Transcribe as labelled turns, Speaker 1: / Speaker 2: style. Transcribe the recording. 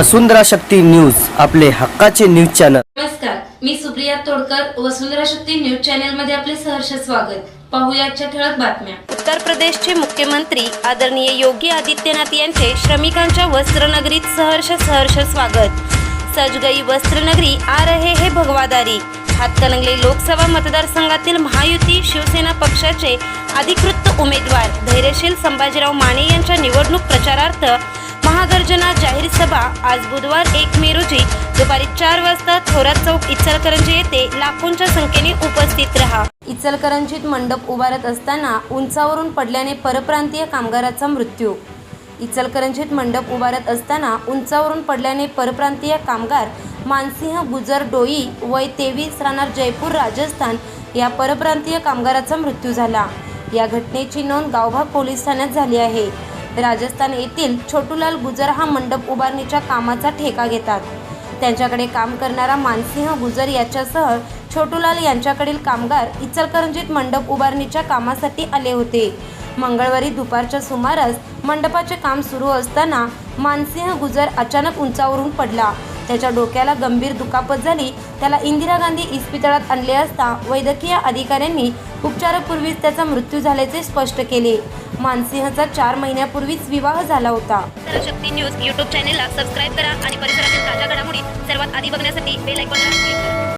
Speaker 1: वसुंधरा Shakti news आपले हक्काचे news channel.
Speaker 2: नमस्कार मी सुप्रिया तोडकर वसुंधरा शक्ती न्यूज चॅनलमध्ये आपले सहर्ष स्वागत. पाहूया आजच्या ठळक बातम्या.
Speaker 3: उत्तर प्रदेशचे मुख्यमंत्री आदरणीय योगी आदित्यनाथ यांचे श्रमिकांच्या वस्त्रनगरीत सहर्ष सहर्ष स्वागत. सज गई वस्त्रनगरी आ रहे हे भगवादारी. हातकणंगले लोकसभा मतदारसंघातील महायुती शिवसेना पक्षाचे अधिकृत उमेदवार धैर्यशील संभाजीराव माने यांच्या निवडणूक प्रचारार्थ महागर्जना जाहीर सभा आज बुधवार एक मे रोजी दुपारी चार वाजता थोरात चौक इचलकरंजी येथे लाखोंच्या संख्येने उपस्थित रहा. इचलकरंजीत मंडप उभारत असताना उंचावरून पडल्याने परप्रांतीय कामगाराचा मृत्यू. इचलकरंजीत मंडप उभारत असताना उंचावरून पडल्याने परप्रांतीय कामगार मानसिंह गुजर डोई वय तेवीस राहणार जयपूर राजस्थान या परप्रांतीय कामगाराचा मृत्यू झाला. या घटनेची नोंद गावभाग पोलीस ठाण्यात झाली आहे. राजस्थान येथील छोटूलाल गुजर हा मंडप उभारणीच्या कामाचा ठेका घेतात. त्यांच्याकडे काम करणारा मानसिंह गुजर याच्यासह छोटूलाल यांच्याकडील कामगार इचलकरंजीत मंडप उभारणीच्या कामासाठी आले होते. मंगळवारी दुपारच्या सुमारास मंडपाचे काम सुरू असताना मानसिंह गुजर अचानक उंचावरून पडला. त्याच्या डोक्याला गंभीर दुखापत झाली. त्याला इंदिरा गांधी इस्पितळात आणले असता वैद्यकीय अधिकाऱ्यांनी उपचारापूर्वीच त्याचा मृत्यू झाल्याचे स्पष्ट केले. मानसिंहचा चार महिन्यापूर्वीच विवाह झाला होता. शक्ती न्यूज युट्यूब चॅनेलला सबस्क्राईब करा आणि परिसरातील ताज्या घडामोडी सर्वात आधी बघण्यासाठी बेल आयकॉनला क्लिक करा.